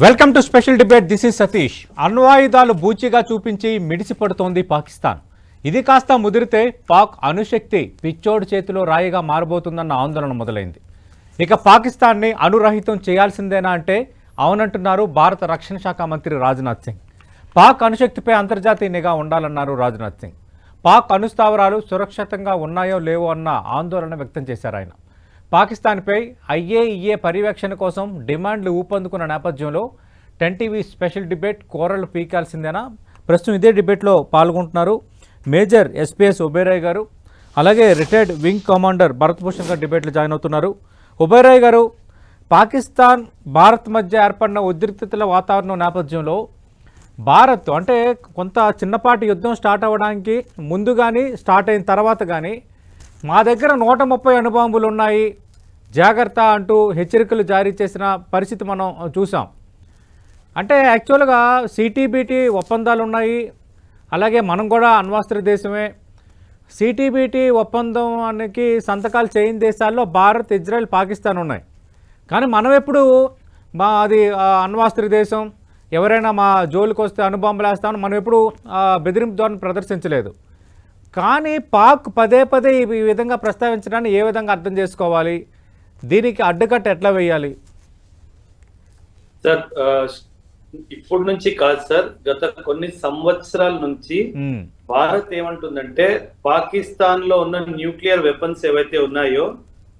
Welcome to special debate this is Satish. అణ్వాయుధాలు బూచిగా చూపించి మిడిసిపడుతోంది పాకిస్తాన్. ఇది కాస్త ముదిరితే పాక్ అణుశక్తి పిచ్చోడు చేతిలో రాయిగా మారబోతుందన్న ఆందోళన మొదలైంది. ఇక పాకిస్తాన్ని అణురహితం చేయాల్సిందేనా అంటే అవునంటున్నారు భారత రక్షణ శాఖ మంత్రి రాజ్నాథ్ సింగ్. పాక్ అణుశక్తిపై అంతర్జాతీయ నిఘా ఉండాలన్నారు రాజ్నాథ్ సింగ్. పాక్ అణుస్థావరాలు సురక్షితంగా ఉన్నాయో లేవో అన్న ఆందోళన వ్యక్తం చేశారు ఆయన. పాకిస్తాన్పై ఐఏఈఏ పర్యవేక్షణ కోసం డిమాండ్లు ఊపందుకున్న నేపథ్యంలో టెన్ టీవీ స్పెషల్ డిబేట్ కోరలు పీకాల్సిందేనా? ప్రస్తుతం ఇదే డిబేట్లో పాల్గొంటున్నారు మేజర్ ఎస్పీఎస్ ఒబేరాయ్ గారు. అలాగే retired wing commander Bharat Bhushan garu డిబేట్లో జాయిన్ అవుతున్నారు. ఒబేరాయ్ గారు పాకిస్తాన్ భారత్ మధ్య ఏర్పడిన ఉద్రిక్తతల వాతావరణం నేపథ్యంలో భారత్ అంటే కొంత చిన్నపాటి యుద్ధం స్టార్ట్ అవ్వడానికి ముందు కానీ స్టార్ట్ అయిన తర్వాత కానీ మా దగ్గర నూట ముప్పై అణుబాంబులు ఉన్నాయి. జాగ్రత్త అంటూ హెచ్చరికలు జారీ చేసిన పరిస్థితి మనం చూసాం అంటే యాక్చువల్గా సిటీబీటీ ఒప్పందాలు ఉన్నాయి అలాగే మనం కూడా అణ్వాస్త్ర దేశమే. సిటీబీటీ ఒప్పందానికి సంతకాలు చేయని దేశాల్లో భారత్ ఇజ్రాయెల్ పాకిస్తాన్ ఉన్నాయి. కానీ మనం ఎప్పుడు మా అది అణ్వాస్త్ర దేశం ఎవరైనా మా జోలికి వస్తే అణుబాంబులు వేస్తామని మనం ఎప్పుడు బెదిరింపు ధోరణి ప్రదర్శించలేదు. కానీ పాక్ పదే పదే ఈ ఈ విధంగా ప్రస్తావించడాన్ని ఏ విధంగా అర్థం చేసుకోవాలి? దీనికి అడ్డుకట్ట ఎట్లా వేయాలి? సార్ ఇప్పుడు నుంచి కాదు సార్ గత కొన్ని సంవత్సరాల నుంచి భారత్ ఏమంటుందంటే పాకిస్తాన్లో ఉన్న న్యూక్లియర్ వెపన్స్ ఏవైతే ఉన్నాయో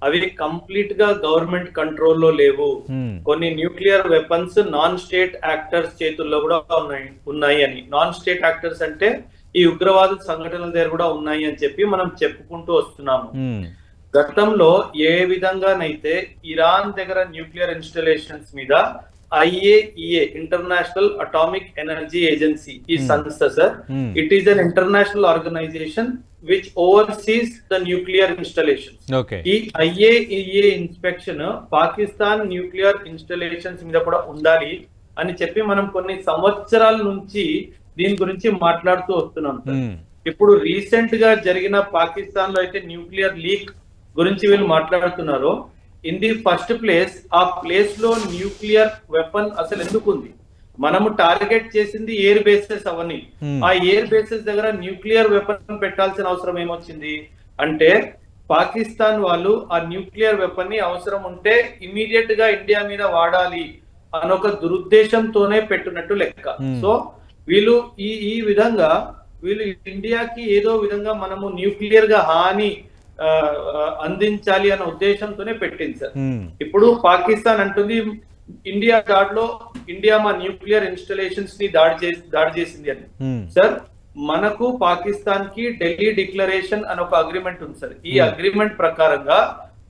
అవి కంప్లీట్గా గవర్నమెంట్ కంట్రోల్లో లేవు. ఉమ్, కొన్ని nuclear weapons non state actors చేతుల్లో కూడా ఉన్నాయి ఉన్నాయి అని. నాన్ స్టేట్ యాక్టర్స్ అంటే ఈ ఉగ్రవాద సంఘటనల దగ్గర కూడా ఉన్నాయి అని చెప్పి మనం చెప్పుకుంటూ వస్తున్నాము. గతంలో ఏ విధంగానైతే ఇరాన్ దగ్గర న్యూక్లియర్ ఇన్స్టలేషన్స్ మీద IAEA international atomic energy agency ఈ Hmm. సంస్థ sir Hmm. It is an international organisation which oversees the nuclear installation ఈ IAEA inspection Pakistan nuclear installations మీద కూడా ఉండాలి అని చెప్పి మనం కొన్ని సంవత్సరాల నుంచి దీని గురించి మాట్లాడుతూ వస్తున్నాం సార్. ఉమ్, ఇప్పుడు రీసెంట్గా జరిగిన పాకిస్తాన్లో అయితే న్యూక్లియర్ లీక్ గురించి వీళ్ళు మాట్లాడుతున్నారు ఇన్ ది ఫస్ట్ ప్లేస్ ఆ ప్లేస్లో న్యూక్లియర్ వెపన్ అసలు ఎందుకు ఉంది మనము టార్గెట్ చేసింది ఎయిర్ బేసెస్ అవన్నీ Hmm. ఆ ఎయిర్ బేసెస్ దగ్గర న్యూక్లియర్ వెపన్ పెట్టాల్సిన అవసరం ఏమొచ్చింది అంటే పాకిస్తాన్ వాళ్ళు ఆ న్యూక్లియర్ వెపన్ని అవసరం ఉంటే ఇమీడియట్గా ఇండియా మీద వాడాలి అనొక దురుద్దేశంతోనే పెట్టినట్టు లెక్క Hmm. సో వీళ్ళు ఈ ఈ విధంగా వీళ్ళు ఇండియాకి ఏదో విధంగా మనము న్యూక్లియర్గా హాని అందించాలి అన్న ఉద్దేశంతోనే పెట్టింది సార్. ఇప్పుడు పాకిస్తాన్ అంటుంది ఇండియా దాడిలో ఇండియా మా న్యూక్లియర్ ఇన్స్టలేషన్స్ని దాడి చేసి దాడి చేసింది అని. సార్ మనకు పాకిస్తాన్కి ఢిల్లీ డిక్లరేషన్ అని ఒక అగ్రిమెంట్ ఉంది సార్. ఈ. అగ్రిమెంట్ ప్రకారంగా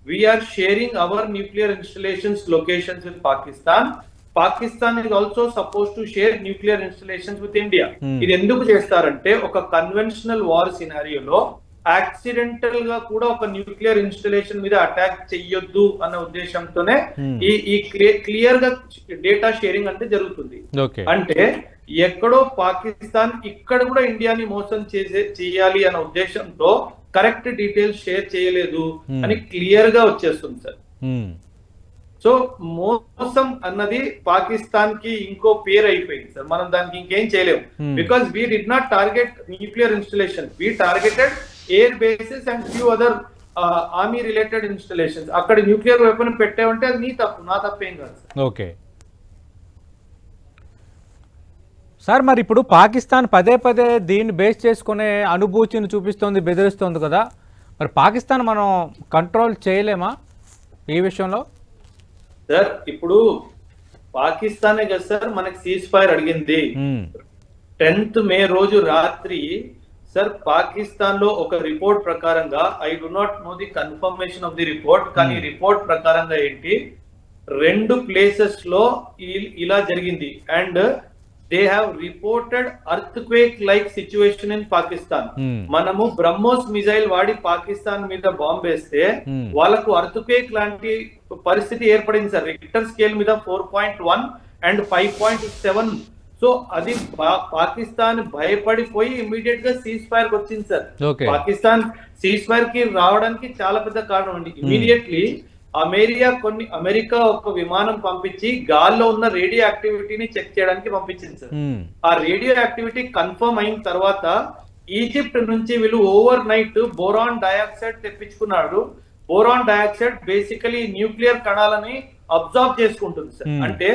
we're sharing our nuclear installations locations with Pakistan Pakistan is also suppose to share nuclear installations with India. ఇది ఎందుకు చేస్తారంటే ఒక కన్వెన్షనల్ వార్ సినారియోలో యాక్సిడెంటల్గా కూడా ఒక న్యూక్లియర్ ఇన్స్టలేషన్ మీద అటాక్ చెయ్యొద్దు అన్న ఉద్దేశంతోనే. ఈ ఈ క్లియర్గా డేటా షేరింగ్ అంటే జరుగుతుంది. అంటే ఎక్కడో పాకిస్తాన్ ఇక్కడ కూడా ఇండియాని మోసం చేసే చేయాలి అన్న ఉద్దేశంతో కరెక్ట్ డీటెయిల్స్ షేర్ చేయలేదు. అని క్లియర్గా వచ్చేస్తుంది సార్. సో మోసం అన్నది పాకిస్తాన్కి ఇంకో పేరు అయిపోయింది సార్. మనం దానికి ఇంకేం చేయలేము. Because we did not target nuclear installation we targeted air bases and few other army related installations. అక్కడ న్యూక్లియర్ వెపన్ పెట్టామంటే అది నీ తప్పు నా తప్పేం కాదు సార్. ఓకే. సార్ మరి ఇప్పుడు పాకిస్తాన్ పదే పదే దీన్ని బేస్ చేసుకునే అనుభూతిని చూపిస్తోంది బెదిరిస్తోంది కదా. మరి పాకిస్తాన్ మనం కంట్రోల్ చేయలేమా ఈ విషయంలో? సార్ ఇప్పుడు పాకిస్తానే కదా సార్ మనకి సీజ్ ఫైర్ అడిగింది టెన్త్ మే రోజు రాత్రి సార్ పాకిస్తాన్లో ఒక రిపోర్ట్ ప్రకారంగా I do not know the confirmation of the report కానీ Hmm. రిపోర్ట్ ప్రకారంగా ఏంటి రెండు ప్లేసెస్లో ఇలా జరిగింది and they have reported earthquake like situation in Pakistan Hmm. మనము బ్రహ్మోస్ మిజైల్ వాడి పాకిస్తాన్ మీద బాంబ్ వేస్తే Hmm. వాళ్ళకు అర్త్ క్వేక్ లాంటి పరిస్థితి ఏర్పడింది సార్ రిక్టర్ స్కేల్ మీద four point one and five point seven so అది పాకిస్తాన్ భయపడిపోయి ఇమీడియట్గా సీజ్ ఫైర్కి వచ్చింది సార్. పాకిస్తాన్ సీజ్ ఫైర్కి రావడానికి చాలా పెద్ద కారణం అండి. ఇమీడియట్లీ అమెరియా కొన్ని అమెరికా ఒక విమానం పంపించి గాల్లో ఉన్న రేడియో యాక్టివిటీని చెక్ చేయడానికి పంపించింది సార్. ఉమ్, ఆ రేడియో యాక్టివిటీ కన్ఫర్మ్ అయిన తర్వాత ఈజిప్ట్ నుంచి వీళ్ళు ఓవర్ నైట్ బోరాన్ డయాక్సైడ్ తెప్పించుకున్నాడు బోరాన్ డయాక్సైడ్ బేసికలీ న్యూక్లియర్ కణాలని అబ్జర్వ్ చేసుకుంటుంది సార్. Hmm. అంటే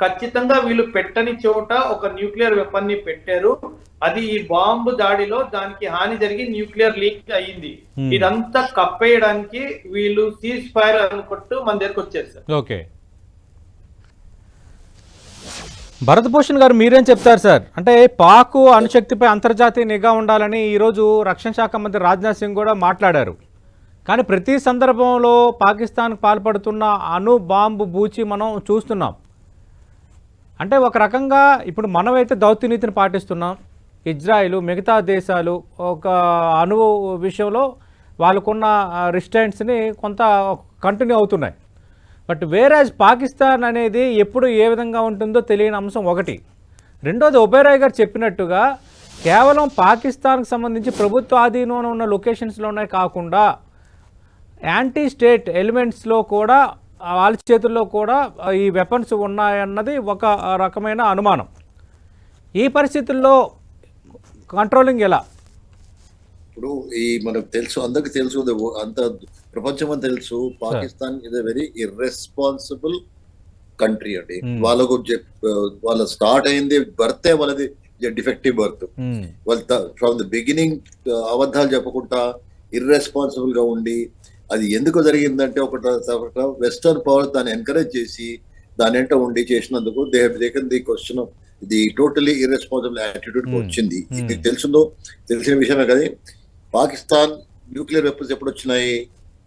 ఖచ్చితంగా వీళ్ళు పెట్టని చోట ఒక న్యూక్లియర్ వెపన్ని పెట్టారు. అది ఈ బాంబు దాడిలో దానికి హాని జరిగి న్యూక్లియర్ లీక్ అయ్యింది. Hmm. ఇదంతా కప్పేయడానికి వీళ్ళు సీజ్ ఫైర్ అనుకుంటూ మన దగ్గరకు వచ్చారు సార్. ఓకే. భరతభూషణ్ గారు మీరేం చెప్తారు సార్? అంటే పాకు అణుశక్తిపై అంతర్జాతీయ నిఘా ఉండాలని ఈరోజు రక్షణ శాఖ మంత్రి రాజ్నాథ్ సింగ్ కూడా మాట్లాడారు. కానీ ప్రతి సందర్భంలో పాకిస్తాన్కు పాల్పడుతున్న అణు బాంబు బూచి మనం చూస్తున్నాం. అంటే ఒక రకంగా ఇప్పుడు మనమైతే దౌత్యనీతిని పాటిస్తున్నాం ఇజ్రాయిల్ మిగతా దేశాలు ఒక అణువు విషయంలో వాళ్ళకున్న రిస్టెంట్స్ని కొంత కంటిన్యూ అవుతున్నాయి. బట్ వేరాజ్ పాకిస్తాన్ అనేది ఎప్పుడు ఏ విధంగా ఉంటుందో తెలియని అంశం ఒకటి. రెండోది ఒబేరాయ్ గారు చెప్పినట్టుగా కేవలం పాకిస్తాన్కి సంబంధించి ప్రభుత్వ ఆధీనంలో ఉన్న లొకేషన్స్లోనే కాకుండా యాంటీ స్టేట్ ఎలిమెంట్స్లో కూడా వాళ్ళ చేతుల్లో కూడా ఈ వెపన్స్ ఉన్నాయన్నది ఒక రకమైన అనుమానం. ఈ పరిస్థితుల్లో కంట్రోలింగ్ ఎలా? ఇప్పుడు ఈ మనకు తెలుసు అందరికి తెలుసు అంత ప్రపంచం అంతా తెలుసు Pakistan is a very irresponsible country అండి. Hmm. వాళ్ళకు చెప్- వాళ్ళ స్టార్ట్ అయింది బర్తే వాళ్ళది డిఫెక్టివ్ బర్త్ ఉమ్, వాళ్ళ ఫ్రమ్ ద బిగినింగ్ అబద్ధాలు చెప్పకుండా ఇర్రెస్పాన్సిబుల్గా ఉండి అది ఎందుకు జరిగిందంటే ఒకట వెస్టర్న్ పవర్ దాన్ని ఎంకరేజ్ చేసి దాని వెంట ఉండి చేసినందుకు దే దేకన్ ది క్వశ్చన్ ఇది టోటలీ ఇర్రెస్పాన్సిబుల్ యాటిట్యూడ్ Hmm. వచ్చింది. Hmm. ఇది తెలుసుందో తెలిసిన విషయమే కదా. పాకిస్తాన్ న్యూక్లియర్ వెపన్స్ ఎప్పుడు వచ్చినాయి?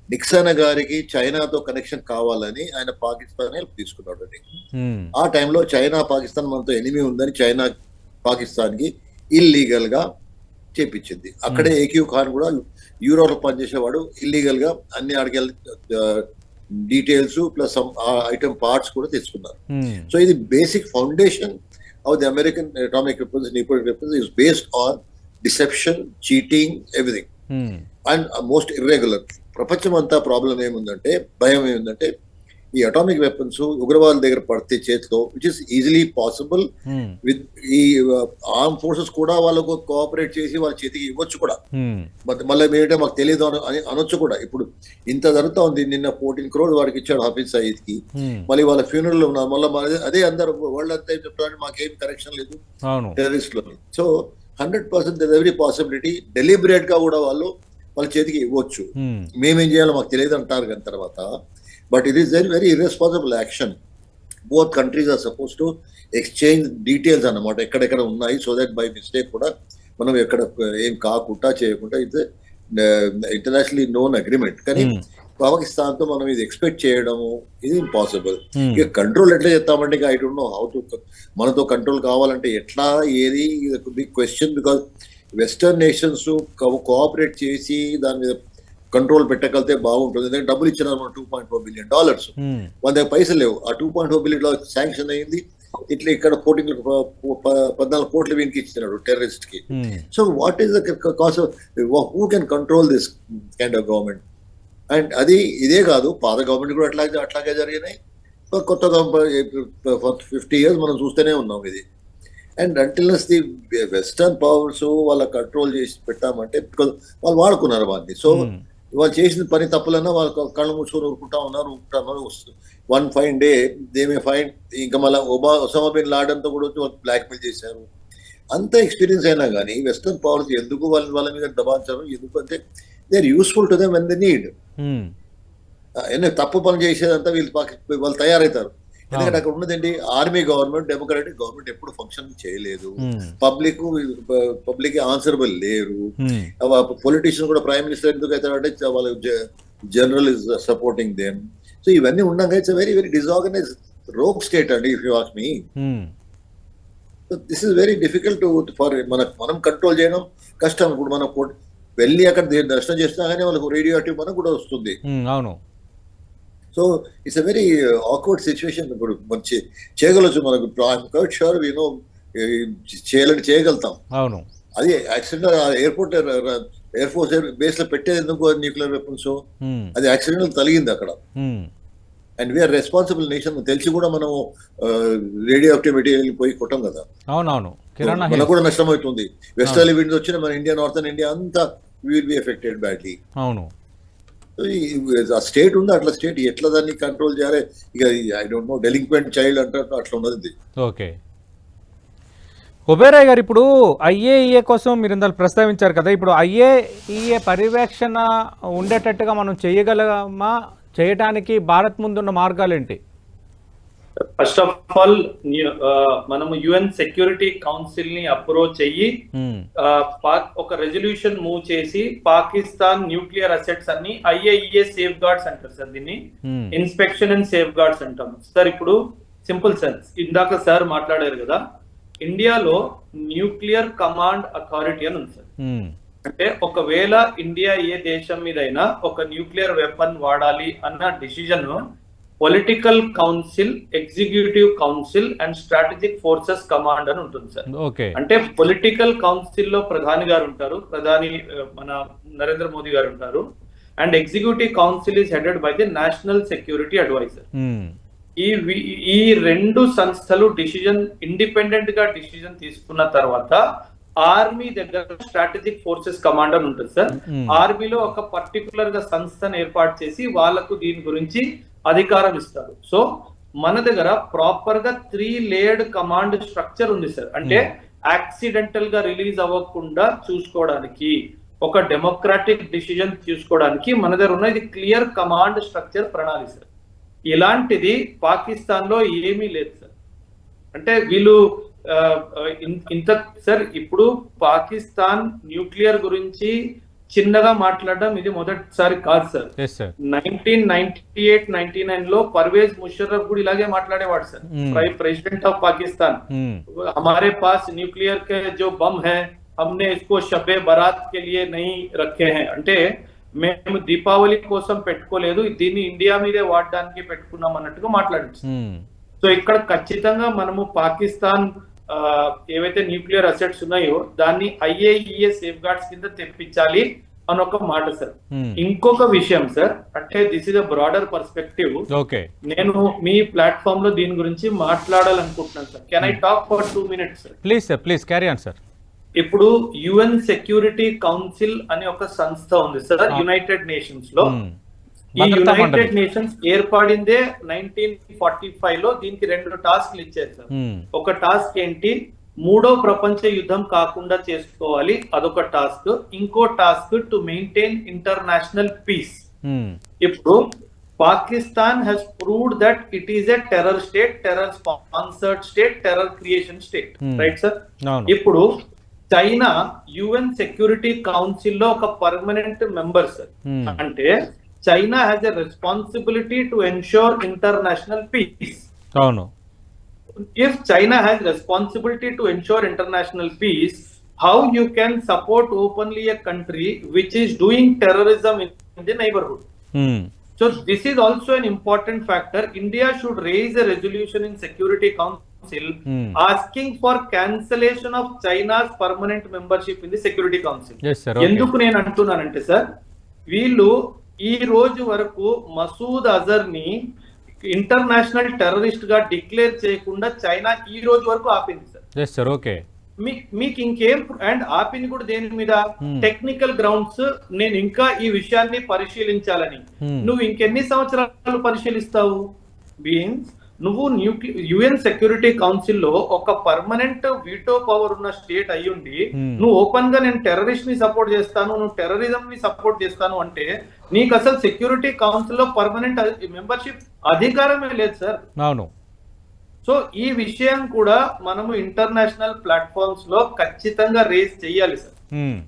నిక్సన్ గారికి చైనాతో కనెక్షన్ కావాలని ఆయన పాకిస్తాన్ హెల్ప్ తీసుకున్నాడు అండి. ఉమ్, ఆ టైంలో చైనా పాకిస్తాన్ మనతో ఎనిమి ఉందని చైనా పాకిస్తాన్కి ఇల్లీగల్గా చేపించింది. అక్కడే ఏక్యూ ఖాన్ కూడా యూరోప్లో పనిచేసేవాడు ఇల్లీగల్గా అన్ని అడిగల్ డీటెయిల్స్ ప్లస్ ఐటమ్ పార్ట్స్ కూడా తెచ్చుకున్నారు. సో ఇది basic foundation of the American atomic weapons nuclear weapons is based on deception cheating everything and most irregular ప్రపంచం అంతా ప్రాబ్లం ఏముందంటే భయం ఏముందంటే ఈ అటామిక్ వెపన్స్ ఉగ్రవాదుల దగ్గర పడితే చేతిలో which is easily possible with ఈ ఆర్మ్ ఫోర్సెస్ కూడా వాళ్ళకు కోఆపరేట్ చేసి వాళ్ళ చేతికి ఇవ్వచ్చు కూడా. బట్ మళ్ళీ ఏంటంటే మాకు తెలియదు అని అని అనొచ్చు కూడా. ఇప్పుడు ఇంత జరుగుతా ఉంది నిన్న ఫోర్టీన్ క్రోడ్ వాడికి ఇచ్చాడు హఫీజ్ సయీద్కి మళ్ళీ వాళ్ళ ఫ్యూనరల్లో ఉన్నారు మళ్ళీ అదే అందరు వరల్డ్ అంతా ఏం చెప్తారు మాకేం కనెక్షన్ లేదు టెర్రరిస్ట్లో so hundred percent every possibility డెలిబరేట్గా కూడా వాళ్ళు వాళ్ళ చేతికి ఇవ్వచ్చు. ఉమ్, మేమేం చేయాలో మాకు తెలియదు అంటారు కానీ తర్వాత but it is very very irresponsible action both countries are suppose to exchange details అన్నమాట ఎక్కడెక్కడ ఉన్నాయి సో దట్ బై మిస్టేక్ కూడా మనం ఎక్కడ ఏం కాకుండా చేయకుండా ఇది ఇంటర్నేషనల్లీ నోన్ అగ్రిమెంట్ కానీ ఉమ్, పాకిస్తాన్తో మనం ఇది ఎక్స్పెక్ట్ చేయడము ఇది ఇంపాసిబుల్ ఉమ్, ఇక కంట్రోల్ ఎట్లా చేస్తామంటే ఇక I don't know how to మనతో కంట్రోల్ కావాలంటే ఎట్లా ఏది big question because western nations cooperate చేసి దాని మీద కంట్రోల్ పెట్టగలితే బాగుంటుంది. ఎందుకంటే డబ్బులు ఇచ్చినారు మనం two point four billion dollars మన దగ్గర పైసలు లేవు. ఆ two point four billion dollars sanction అయింది. ఇట్లా ఇక్కడ కోటింగ్ పద్నాలుగు కోట్లు వీనికి ఇచ్చినాడు టెర్రరిస్ట్కి. So what is the cause who can control this kind of government and అది ఇదే కాదు పాత గవర్నమెంట్ కూడా అట్లాగే అట్లాగే జరిగినాయి. కొత్త ఫిఫ్టీ ఇయర్స్ మనం చూస్తూనే ఉన్నాం ఇది. And until unless the western powers వాళ్ళ కంట్రోల్ చేసి పెట్టామంటే బికాజ్ వాళ్ళు వాడుకున్నారు వాటిని. సో ఉమ్, వాళ్ళు చేసిన పని తప్పులన్నా వాళ్ళు కళ్ళు మూసుకొని ఊరుకుంటా ఉన్నారు ఊరుకుంటా ఉన్నారు one fine day they may fine ఇంకా మళ్ళీ ఒబా ఒసామా బిన్ లాడెన్తో కూడా వచ్చి వాళ్ళు బ్లాక్ మెయిల్ చేశారు. అంత ఎక్స్పీరియన్స్ అయినా కానీ వెస్టర్న్ పవర్స్ ఎందుకు వాళ్ళ వాళ్ళ మీద దబాయించారు ఎందుకంటే they are useful to them when the need. తప్పు పనులు చేసేదంతా వీళ్ళు వాళ్ళు తయారవుతారు ఎందుకంటే అక్కడ ఉన్నదేంటి ఆర్మీ గవర్నమెంట్ డెమోక్రాటిక్ గవర్నమెంట్ ఎప్పుడు ఫంక్షన్ చేయలేదు. పబ్లిక్ పబ్లిక్ ఆన్సరబుల్ లేరు. పొలిటీషియన్ కూడా ప్రైమ్ మినిస్టర్ ఎందుకు అవుతారంటే వాళ్ళ general is supporting them. So ఇవన్నీ ఉండగా it's very very disorganise rogue state అండి if you ask me. This is very difficult for మన మనం కంట్రోల్ చేయడం కష్టం. ఇప్పుడు మనం వెళ్ళి అక్కడ దర్శనం చేసినా కానీ వాళ్ళకు రేడియో యాక్టివ్ మనకు కూడా వస్తుంది. అవును. So it's a very awkward situation ఇప్పుడు మంచి చేయగలచ్చు మనకు. క్వైట్ షూర్ యూనో చేయాలని చేయగలుగుతాం. అవును. అది యాక్సిడెంట్ ఎయిర్పోర్ట్ ఎయిర్ ఫోర్స్ బేస్లో పెట్టేది ఎందుకు న్యూక్లియర్ వెపన్స్ అది యాక్సిడెంట్ తలిగింది అక్కడ. అండ్ వీఆర్ రెస్పాన్సిబుల్ నేషన్ తెలిసి కూడా మనం రేడియో యాక్టివ్ మెటీరియల్ పోయి కొట్టం కదా. అవునవును. మనకు కూడా నష్టం అవుతుంది వెస్టర్లీ విండ్స్ వచ్చిన మన ఇండియా నార్థన్ ఇండియా అంతా విల్ బి ఎఫెక్టెడ్ బ్యాడ్లీ అవును. ఆ స్టేట్ ఉంది అట్లా స్టేట్. ఎట్లా దాన్ని కంట్రోల్ చేయాలి? ఇక I don't know delinquent child అంటే అట్లా ఉన్నది. ఓకే. ఉబేరాయ్ గారు ఇప్పుడు ఐఏఈఏ కోసం మీరు ఇందాక ప్రస్తావించారు కదా ఇప్పుడు ఐఏఈఏ పర్యవేక్షణ ఉండేటట్టుగా మనం చేయగలమా? చేయడానికి భారత్ ముందున్న మార్గాలు ఏంటి? ఫస్ట్ ఆఫ్ ఆల్ మనము యుఎన్ సెక్యూరిటీ కౌన్సిల్ని అప్రోచ్ అయ్యి పాక్ ఒక రెజల్యూషన్ మూవ్ చేసి పాకిస్తాన్ న్యూక్లియర్ అసెట్స్ అన్ని ఐఏఈఏ సేఫ్ గార్డ్స్ అంటారు సార్ దీన్ని. ఇన్స్పెక్షన్ అండ్ సేఫ్ గార్డ్స్ అంటాం. సార్ ఇప్పుడు సింపుల్ సార్ ఇందాక సార్ మాట్లాడారు కదా ఇండియాలో న్యూక్లియర్ కమాండ్ అథారిటీ అని ఉంది సార్. అంటే ఒకవేళ ఇండియా ఏ దేశం మీదైనా ఒక న్యూక్లియర్ వెపన్ వాడాలి అన్న decision political council executive council and strategic forces command అని ఉంటుంది సార్ ఓకే అంటే పొలిటికల్ కౌన్సిల్లో ప్రధాని గారు ఉంటారు ప్రధాని మన నరేంద్ర మోదీ గారు ఉంటారు and executive council is headed by the national security adviser ఈ ఈ రెండు సంస్థలు డిసిజన్ ఇండిపెండెంట్గా డిసిజన్ తీసుకున్న తర్వాత ఆర్మీ దగ్గర స్ట్రాటజిక్ ఫోర్సెస్ కమాండర్ ఉంటుంది సార్ Hmm. ఆర్మీలో ఒక పర్టికులర్గా సంస్థను ఏర్పాటు చేసి వాళ్ళకు దీని గురించి అధికారం ఇస్తారు సో మన దగ్గర ప్రాపర్గా త్రీ లేయర్డ్ కమాండ్ స్ట్రక్చర్ ఉంది సార్. అంటే యాక్సిడెంటల్గా రిలీజ్ అవ్వకుండా చూసుకోవడానికి ఒక డెమోక్రాటిక్ డిసిజన్ తీసుకోవడానికి మన దగ్గర ఉన్న ఇది క్లియర్ కమాండ్ స్ట్రక్చర్ ప్రణాళిక సార్. ఇలాంటిది పాకిస్తాన్లో ఏమీ లేదు సార్. అంటే వీళ్ళు ఇంత సార్ ఇప్పుడు పాకిస్తాన్ న్యూక్లియర్ గురించి చిన్నగా మాట్లాడడం ఇది మొదటిసారి కాదు sir. Nineteen ninety eight ninety నైన్లో పర్వేజ్ ముషర్రఫ్ కూడా ఇలాగే మాట్లాడేవాడు సార్. ప్రెసిడెంట్ ఆఫ్ పాకిస్తాన్ హమారే పాస్ న్యూక్లియర్ కే జో బమ్ హై హమ్నే ఇస్కో షబ్బే బరాత్ కే లియే రఖే హై అంటే మేము దీపావళి కోసం పెట్టుకోలేదు దీన్ని ఇండియా మీదే వాడడానికి పెట్టుకున్నాం అన్నట్టుగా మాట్లాడచ్చు సో ఇక్కడ ఖచ్చితంగా మనము పాకిస్తాన్ ఏవైతే న్యూక్లియర్ అసెట్స్ ఉన్నాయో దాన్ని ఐఏఈఏ సేఫ్ గార్డ్స్ కింద తెప్పించాలి అని ఒక మాట సార్. ఇంకొక విషయం సార్. అంటే this is a broader perspective. Okay. నేను మీ ప్లాట్ఫామ్లో దీని గురించి మాట్లాడాలనుకుంటున్నాను sir. Can I talk for two minutes sir? Please sir please carry on sir ఇప్పుడు యుఎన్ సెక్యూరిటీ కౌన్సిల్ అనే ఒక సంస్థ ఉంది సార్. యునైటెడ్ నేషన్స్లో ఈ యునైటెడ్ నేషన్స్ ఏర్పడిందే నైన్టీన్ ఫార్టీ ఫైవ్లో దీనికి రెండు టాస్క్లు ఇచ్చారు సార్. ఉమ్, ఒక టాస్క్ ఏంటి? మూడో ప్రపంచ యుద్ధం కాకుండా చేసుకోవాలి అదొక టాస్క్. ఇంకో task to maintain international peace ఇప్పుడు Pakistan proved that it is a terror state terror sponsored state terror creation state. Hmm. Right sir ఇప్పుడు చైనా యుఎన్ సెక్యూరిటీ కౌన్సిల్లో ఒక పర్మనెంట్ మెంబర్ సార్ Hmm. అంటే China has a responsibility to ensure international peace అవును if China has responsibility to ensure international peace, how you can support openly a country which is doing terrorism in the neighborhood? Um, So this is also an important factor. India should raise a resolution in Security Council Hmm. asking for cancellation of China's permanent membership in the Security Council. Yes sir okay ఎందుకు నేను అంటున్నానంటే sir వీళ్ళు ఈ రోజు వరకు మసూద్ అజర్ని international టెర్రరిస్ట్గా declare చేయకుండా చైనా ఈ రోజు వరకు ఆపింది సార్. ఓకే మీకు ఇంకేం అండ్ ఆపింది కూడా దేని మీద? Hmm. టెక్నికల్ గ్రౌండ్స్ నేను ఇంకా ఈ విషయాన్ని పరిశీలించాలని. Hmm. నువ్వు ఇంకెన్ని సంవత్సరాలు పరిశీలిస్తావు? బీన్స్? నువ్వు న్యూక్లి యుఎన్ సెక్యూరిటీ కౌన్సిల్లో ఒక పర్మనెంట్ వీటో పవర్ ఉన్న స్టేట్ అయ్యుండి Hmm. నువ్వు ఓపెన్గా నేను టెర్రరిస్ట్ని సపోర్ట్ చేస్తాను నువ్వు టెర్రరిజం ని సపోర్ట్ చేస్తాను అంటే నీకు అసలు సెక్యూరిటీ కౌన్సిల్లో పర్మనెంట్ మెంబర్షిప్ అధికారమే లేదు సార్ అవును. సో ఈ విషయం కూడా మనము ఇంటర్నేషనల్ ప్లాట్ఫామ్స్లో ఖచ్చితంగా రేస్ చేయాలి సార్ ఉమ్,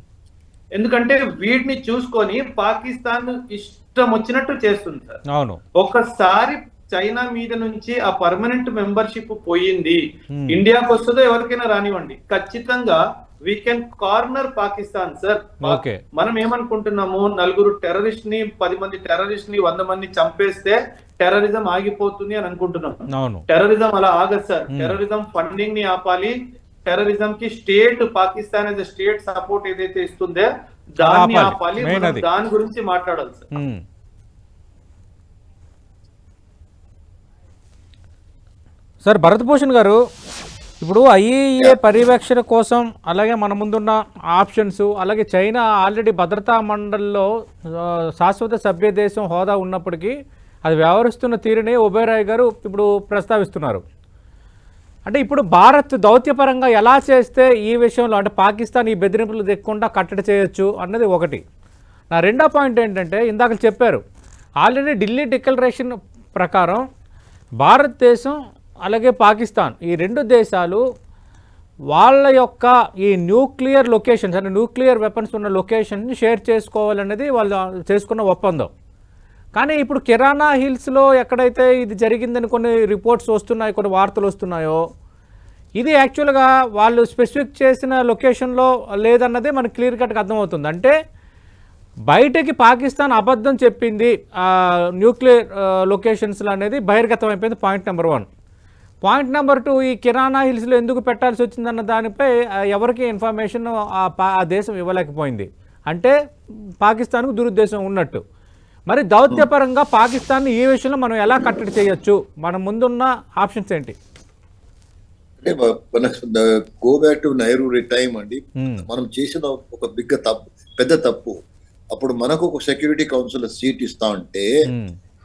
ఎందుకంటే వీటిని చూసుకొని పాకిస్తాన్ ఇష్టం వచ్చినట్టు చేస్తుంది సార్ అవును. ఒకసారి చైనా మీద నుంచి ఆ పర్మనెంట్ మెంబర్షిప్ పోయింది. Hmm. ఇండియాకి వస్తుందో ఎవరికైనా రానివ్వండి. ఖచ్చితంగా we can corner Pakistan sir. మనం ఏమనుకుంటున్నాము? నలుగురు టెర్రరిస్ట్ని పది మంది టెర్రరిస్ట్ని వంద మంది చంపేస్తే టెర్రరిజం ఆగిపోతుంది అని అనుకుంటున్నాం. టెర్రరిజం అలా ఆగదు సార్ Hmm. టెర్రరిజం ఫండింగ్ని ఆపాలి. టెర్రరిజం కి స్టేట్ పాకిస్తాన్ స్టేట్ సపోర్ట్ ఏదైతే ఇస్తుందో దాన్ని ఆపాలి. దాని గురించి మాట్లాడాలి సార్ సార్ భరతభూషణ్ గారు ఇప్పుడు ఐఏఏ పర్యవేక్షణ కోసం అలాగే మన ముందున్న ఆప్షన్స్ అలాగే చైనా ఆల్రెడీ భద్రతా మండలిలో శాశ్వత సభ్య దేశం హోదా ఉన్నప్పటికీ అది వ్యవహరిస్తున్న తీరుని ఉభయరాయ్ గారు ఇప్పుడు ప్రస్తావిస్తున్నారు. అంటే ఇప్పుడు భారత్ దౌత్యపరంగా ఎలా చేస్తే ఈ విషయంలో అంటే పాకిస్తాన్ ఈ బెదిరింపులు దిక్కుండా కట్టడి చేయొచ్చు అన్నది ఒకటి. నా రెండో పాయింట్ ఏంటంటే ఇందాక చెప్పారు ఆల్రెడీ ఢిల్లీ డిక్లరేషన్ ప్రకారం భారతదేశం అలాగే పాకిస్తాన్. ఈ రెండు దేశాలు వాళ్ళ యొక్క ఈ న్యూక్లియర్ లొకేషన్స్ అంటే న్యూక్లియర్ వెపన్స్ ఉన్న లొకేషన్ని షేర్ చేసుకోవాలనేది వాళ్ళు చేసుకున్న ఒప్పందం. కానీ ఇప్పుడు కిరాణా హిల్స్లో ఎక్కడైతే ఇది జరిగిందని కొన్ని రిపోర్ట్స్ వస్తున్నాయి కొన్ని వార్తలు వస్తున్నాయో ఇది యాక్చువల్గా వాళ్ళు స్పెసిఫిక్ చేసిన లొకేషన్లో లేదన్నదే మనకు క్లియర్ కట్గా అర్థమవుతుంది. అంటే బయటకి పాకిస్తాన్ అబద్ధం చెప్పింది న్యూక్లియర్ లొకేషన్స్లో అనేది బహిర్గతం అయిపోయింది point number one. Point number two ఈ కిరాణా హిల్స్లో ఎందుకు పెట్టాల్సి వచ్చిందన్న దానిపై ఎవరికి ఇన్ఫర్మేషన్ ఆ దేశం ఇవ్వలేకపోయింది. అంటే పాకిస్తాన్కు దురుద్దేశం ఉన్నట్టు. మరి దౌత్యపరంగా పాకిస్తాన్ ఈ విషయంలో మనం ఎలా కట్టడి చేయొచ్చు? మన ముందున్న ఆప్షన్స్ ఏంటి? Go back to Nehru time అండి. మనం చేసిన ఒక బిగ్గ తప్పు పెద్ద తప్పు. అప్పుడు మనకు ఒక సెక్యూరిటీ కౌన్సిల్ సీట్ ఇస్తా ఉంటే.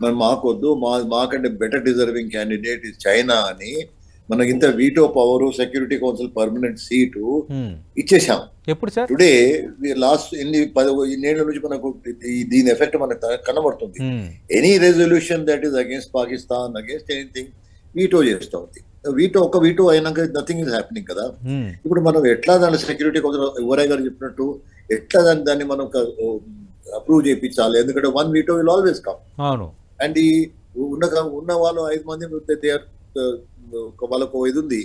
మరి మాకొద్దు మా మాకంటే బెటర్ డిజర్వింగ్ క్యాండిడేట్ చైనా అని మనకి ఇంత veto power security council permanent seat. ఇచ్చేసాం ఎప్పుడు సార్? టుడే లాస్ట్ ఎన్ని పది ఇన్నేళ్ళ నుంచి మనకు దీని ఎఫెక్ట్ మనకు కనబడుతుంది. Any resolution that is against Pakistan against anything veto చేస్తూ ఉంది. వీటో ఒక వీటో అయినాక నథింగ్ ఇస్ హ్యాపెనింగ్ కదా. మ్మ్. ఇప్పుడు మనం ఎట్లా దాని సెక్యూరిటీ కొంచెం ఎవరై గారు చెప్పినట్టు ఎట్లా దాన్ని దాన్ని మనం అప్రూవ్ చేయించాలి? ఎందుకంటే one veto will always come అవును. అండ్ ఈ ఉన్న ఉన్న వాళ్ళు ఐదు మంది వాళ్ళకు ఇది ఉంది.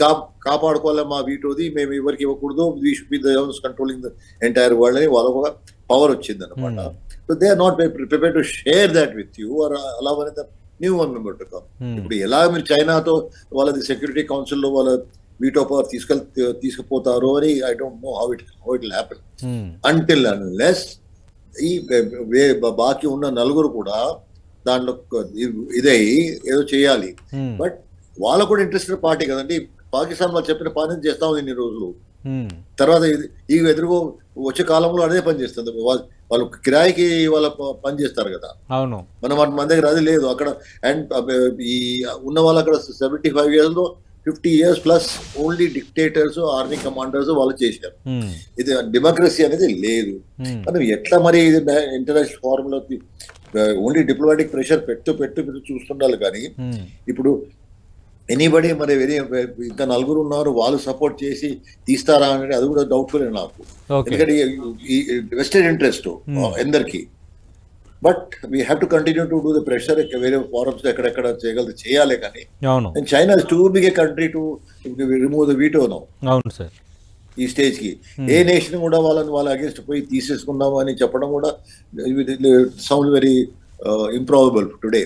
కా కాపాడుకోవాలి మా వీటోది మేము ఎవరికి ఇవ్వకూడదు we should be controlling the entire world అని వాళ్ళకు ఒక పవర్ వచ్చింది అనమాట so they are not prepare to share that with you or అలా అనేది new one member to come. ఇప్పుడు ఎలా మీరు చైనాతో వాళ్ళది సెక్యూరిటీ కౌన్సిల్లో వాళ్ళ వీటో పవర్ తీసుకెళ్ తీసుకుపోతారో అని I don't know how it how it happen. Until unless ఈ వే- బా- బాకీ ఉన్న నలుగురు కూడా దాంట్లో ఇదై ఏదో చేయాలి. బట్ వాళ్ళు కూడా ఇంట్రెస్టెడ్ పార్టీ కదండి. పాకిస్తాన్ వాళ్ళు చెప్పిన పని చేస్తా ఉంది ఇన్ని రోజులు. తర్వాత ఇది ఈ ఎదురుగో వచ్చే కాలంలో అదే పని చేస్తుంది. వాళ్ళ- కిరాయికి వాళ్ళ పని చేస్తారు కదా. అవును. మనం మన మన దగ్గర అది లేదు. అక్కడ అండ్ ఈ ఉన్న వాళ్ళు అక్కడ సెవెంటీ ఫైవ్ ఇయర్స్లో fifty years plus only dictators army commanders వాళ్ళు చేశారు మ్మ్. ఇది డెమోక్రసీ అనేది లేదు మ్మ్. మనం ఎట్లా మరి ఇది ఇంటర్నేషనల్ ఫార్మ్లో ఓన్లీ డిప్లొమాటిక్ ప్రెషర్ పెట్టు పెట్టు పెట్టు చూస్తుండాలి కానీ మ్మ్. ఇప్పుడు ఎనీబడి మరి వెరీ ఇంకా నలుగురు ఉన్నారు వాళ్ళు సపోర్ట్ చేసి తీస్తారా అనేది అది కూడా డౌట్ఫుల్ నాకు ఎందుకంటే ఈ vested interest Hmm. But we have to continue to do the pressure వేరే ఫారమ్స్ ఎక్కడెక్కడ చేయగలిగితే చేయాలి కానీ China too big a country to remove the veto no అవును సార్ ఈ స్టేజ్కి. ఏ నేషన్ కూడా వాళ్ళని వాళ్ళ అగేన్స్ట్ పోయి తీసేసుకుందాం అని చెప్పడం కూడా సౌండ్ వెరీ ఇంప్రాబుల్ టుడే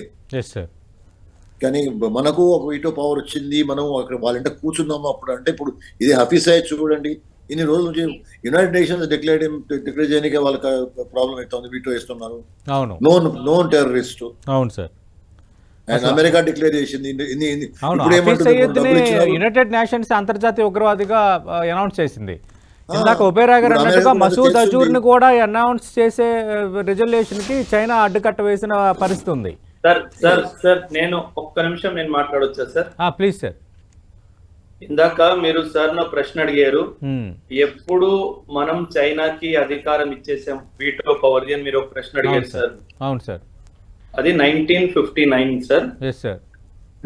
కానీ మనకు ఒక వీటో పవర్ వచ్చింది మనం అక్కడ వాళ్ళ ఇంట కూర్చున్నాము అప్పుడు అంటే ఇప్పుడు ఇది హఫీజ్ సైడ్ చూడండి. ఇన్ని రోజుల నుంచి యునైటెడ్ నేషన్స్ డిక్లేర్ డిక్లేర్ చేయడానికి వాళ్ళకి ప్రాబ్లం అవుతుంది వీటో ఇస్తున్నారు అవును. నోన్ నోన్ టెర్రరిస్ట్ అవును సార్ అండ్ అమెరికా డిక్లేర్ చేసింది. యునైటెడ్ నేషన్స్ అంతర్జాతీయ ఉగ్రవాదిగా అనౌన్స్ చేసింది. ఇందాక ఉబేరా గారు అన్నట్టుగా అమెరికా మసూద్. అజూర్ని కూడా అనౌన్స్ చేసే రిజల్యూషన్కి చైనా అడ్డుకట్ట వేసిన పరిస్థితి ఉంది. సార్ సార్ సార్ నేను ఒక్క నిమిషం నేను మాట్లాడొచ్చా సార్ ప్లీజ్ సార్ ఇందాక మీరు సార్ నా ప్రశ్న అడిగారు. ఎప్పుడు మనం చైనాకి అధికారం ఇచ్చేసాం? వీటో పవర్ అని మీరు ఒక ప్రశ్న అడిగారు సార్. అవును సార్. అది nineteen fifty nine sir. Sir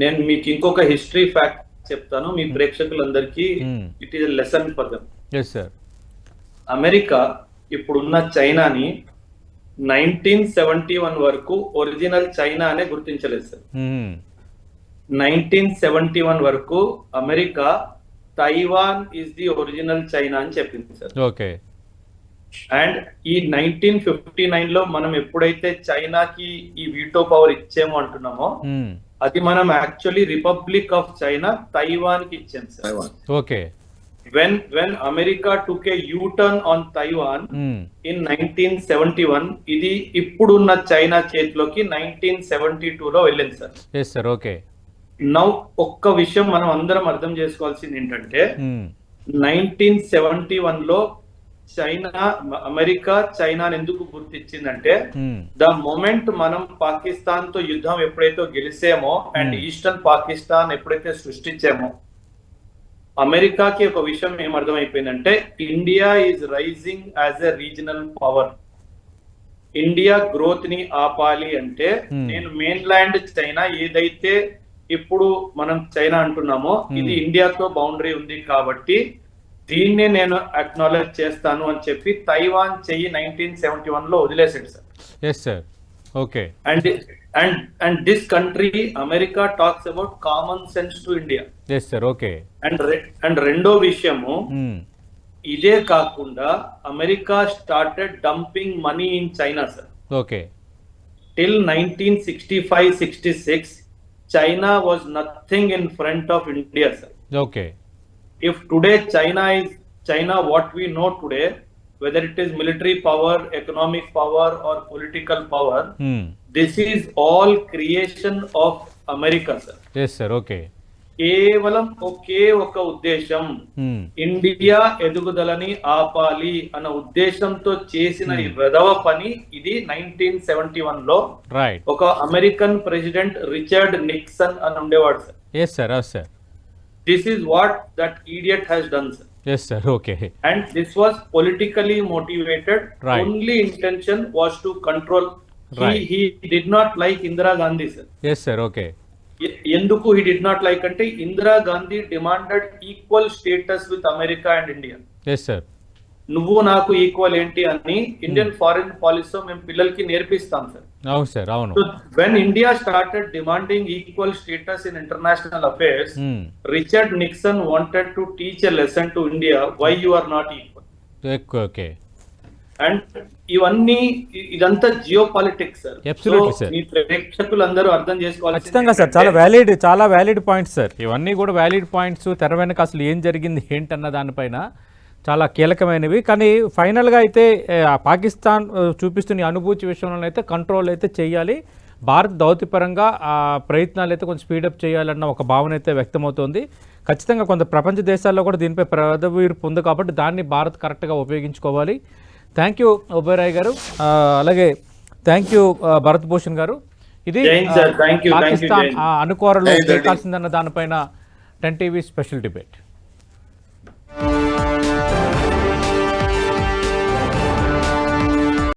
నేను మీకు ఇంకొక హిస్టరీ ఫ్యాక్ట్ చెప్తాను. మీ ప్రేక్షకులందరికీ. It is lesson for them. Sir America ఇప్పుడున్న చైనాని నైన్టీన్ సెవెంటీ వన్ వరకు ఒరిజినల్ చైనా అనే గుర్తించలేదు సార్. నైన్టీన్ సెవెంటీ వన్ వరకు America Taiwan is the original China అని చెప్పింది సార్. ఓకే. అండ్ ఈ నైన్టీన్ ఫిఫ్టీ నైన్లో మనం ఎప్పుడైతే చైనాకి ఈ వీటో పవర్ ఇచ్చామో అంటున్నామో అది మనం యాక్చువల్లీ రిపబ్లిక్ ఆఫ్ చైనా తైవాన్కి ఇచ్చాం sir. Taiwan. Okay. When when America took a U-turn on Taiwan hmm. in 1971 ఇది ఇప్పుడున్న చైనా చేతిలోకి 1972 లో వెళ్ళింది సార్. Sir okay. నౌ ఒక్క విషయం మనం అందరం అర్థం చేసుకోవాల్సింది ఏంటంటే. నైన్టీన్ సెవెంటీ వన్లో చైనా అమెరికా చైనాని ఎందుకు గుర్తించిందంటే. ద మొమెంట్ మనం పాకిస్తాన్తో యుద్ధం ఎప్పుడైతే గెలిసామో అండ్. ఈస్టర్న్ పాకిస్తాన్ ఎప్పుడైతే సృష్టించామో అమెరికాకి ఒక విషయం ఏం అర్థమైపోయిందంటే India is rising as a regional power India గ్రోత్ని ఆపాలి అంటే. నేను మెయిన్ ల్యాండ్ చైనా ఏదైతే ఇప్పుడు మనం చైనా అంటున్నామో ఇది Hmm. ఇండియాతో బౌండరీ ఉంది కాబట్టి దీన్నే నేను అక్నాలెడ్జ్ చేస్తాను అని చెప్పి తైవాన్ చెయ్యి నైన్టీన్ సెవెంటీ వన్లో వదిలేసాడు sir yes sir okay and and and this country America talks about common sense to India yes sir okay and and రెండో విషయము మ్మ్. ఇదే కాకుండా America started dumping money in China sir okay till 1965 66 China was nothing in front of India, sir. Okay. If today China is China, what we know today, whether it is military power, economic power, or political power, hmm. this is all creation of America, sir. Yes, sir. Okay. కేవలం ఒకే ఒక ఉద్దేశం. India ఎదుగుదలని ఆపాలి అన్న ఉద్దేశంతో చేసిన ఈ వెధవ పని ఇది నైన్టీన్ సెవెంటీ వన్లో ఒక అమెరికన్ ప్రెసిడెంట్ రిచర్డ్ నిక్సన్ అని ఉండేవాడు sir. Sir this is what that idiot has done sir yes sir okay and this was politically motivated Right. Only intention was to control Right. He did not like Indira Gandhi sir yes sir okay ఎందుకు he did not like అంటే Indira Gandhi demanded equal status with America and India sir నువ్వు నాకు equal ఏంటి అని Indian foreign పాలసీలో మేము పిల్లలకి నేర్పిస్తాం సార్ అవును సార్ అవును started demanding equal status in international affairs, hmm. Richard Nixon wanted to teach a lesson to India why you are not equal. ఎక్కువ ఓకే అండ్ ఇవన్నీ ఇదంతా జియో పాలిటిక్స్ సార్. మీ ప్రేక్షకులందరూ అర్థం చేసుకోవాలి ఖచ్చితంగా సార్ చాలా వ్యాలిడ్ చాలా వ్యాలిడ్ పాయింట్స్ సార్ ఇవన్నీ కూడా వ్యాలిడ్ పాయింట్స్ తెర వెనక అసలు ఏం జరిగింది ఏంటన్న దానిపైన చాలా కీలకమైనవి. కానీ ఫైనల్గా అయితే పాకిస్తాన్ చూపిస్తున్న అనుభూతి విషయంలో అయితే కంట్రోల్ అయితే చేయాలి. భారత్ దౌత్యపరంగా ఆ ప్రయత్నాలు అయితే కొంచెం స్పీడప్ చేయాలన్న ఒక భావన అయితే వ్యక్తమవుతోంది. ఖచ్చితంగా కొంత ప్రపంచ దేశాల్లో కూడా దీనిపై ప్రదవీర్పు ఉంది కాబట్టి దాన్ని భారత్ కరెక్ట్గా ఉపయోగించుకోవాలి. థ్యాంక్ యూ ఉభయరాయ్ గారు. అలాగే థ్యాంక్ యూ భరత్ భూషణ్ గారు. ఇది పాకిస్తాన్ అనుకోరలో చేయాల్సిందన్న దానిపైన టెన్ టీవీ స్పెషల్ డిబేట్